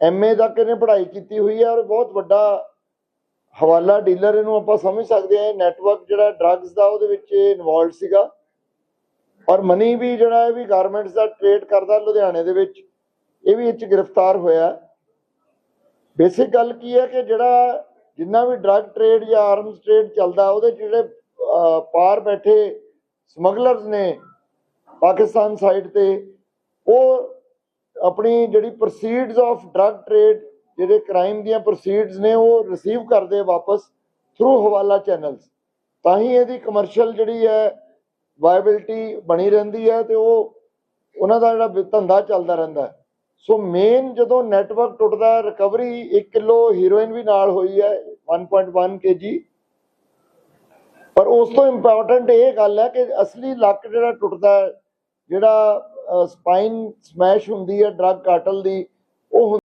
MA ਤੱਕ ਇਹਨੇ ਪੜ੍ਹਾਈ ਕੀਤੀ ਹੋਈ ਹੈ ਔਰ ਬਹੁਤ ਵੱਡਾ ਹਵਾਲਾ ਡੀਲਰ ਇਹਨੂੰ ਆਪਾਂ ਸਮਝ ਸਕਦੇ ਹਾਂ। ਨੈਟਵਰਕ ਜਿਹੜਾ ਡਰੱਗਸ ਦਾ ਉਹਦੇ ਵਿੱਚ ਇਨਵੋਲਡ ਸੀਗਾ। ਔਰ ਮਨੀ ਵੀ ਜਿਹੜਾ ਇਹ ਵੀ ਗਾਰਮੈਂਟਸ ਦਾ ਟ੍ਰੇਡ ਕਰਦਾ ਲੁਧਿਆਣੇ ਦੇ ਵਿੱਚ। ਇਹ ਵੀ ਇਹ ਗ੍ਰਿਫਤਾਰ ਹੋਇਆ ਬੇਸਿਕ ਗੱਲ ਕੀ ਹੈ ਕਿ ਜਿਹੜਾ ਜਿੰਨਾ ਵੀ ਡਰੱਗ ਟ੍ਰੇਡ ਜਾਂ ਆਰਮਸ ਟ੍ਰੇਡ ਚੱਲਦਾ, ਉਹਦੇ 'ਚ ਜਿਹੜੇ ਪਾਰ ਬੈਠੇ ਸਮਗਲਰਸ ਨੇ ਪਾਕਿਸਤਾਨ ਸਾਈਡ ਤੇ, ਉਹ ਆਪਣੀ ਜਿਹੜੀ ਪ੍ਰੋਸੀਡਸ ਆਫ ਡਰੱਗ ਟ੍ਰੇਡ ਜਿਹੜੇ ਕ੍ਰਾਈਮ ਦੀਆਂ ਪ੍ਰੋਸੀਡਸ ਨੇ, ਉਹ ਰਿਸੀਵ ਕਰਦੇ ਵਾਪਸ ਥਰੂ ਹਵਾਲਾ ਚੈਨਲਸ ਤਾਂ ਹੀ ਇਹਦੀ ਕਮਰਸ਼ੀਅਲ ਜਿਹੜੀ ਹੈ ਵਾਇਬਿਲਿਟੀ ਬਣੀ ਰਹਿੰਦੀ ਹੈ ਤੇ ਉਹ ਉਹਨਾਂ ਦਾ ਜਿਹੜਾ ਧੰਦਾ ਚੱਲਦਾ ਰਹਿੰਦਾ ਹੈ। ਸੋ ਮੇਨ ਜਦੋਂ ਨੈਟਵਰਕ ਟੁੱਟਦਾ ਰਿਕਵਰੀ 1 ਕਿਲੋ ਹੀਰੋਇਨ ਵੀ ਨਾਲ ਹੋਈ ਹੈ 1.1 ਕੇਜੀ ਪਰ ਉਸ ਤੋਂ ਇੰਪੋਰਟੈਂਟ ਇਹ ਗੱਲ ਹੈ ਕਿ ਅਸਲੀ ਲੱਕ ਜਿਹੜਾ ਟੁੱਟਦਾ ਜਿਹੜਾ ਸਪਾਈਨ ਸਮੈਸ਼ ਹੁੰਦੀ ਹੈ ਡਰੱਗ ਕਾਟਲ ਦੀ ਉਹ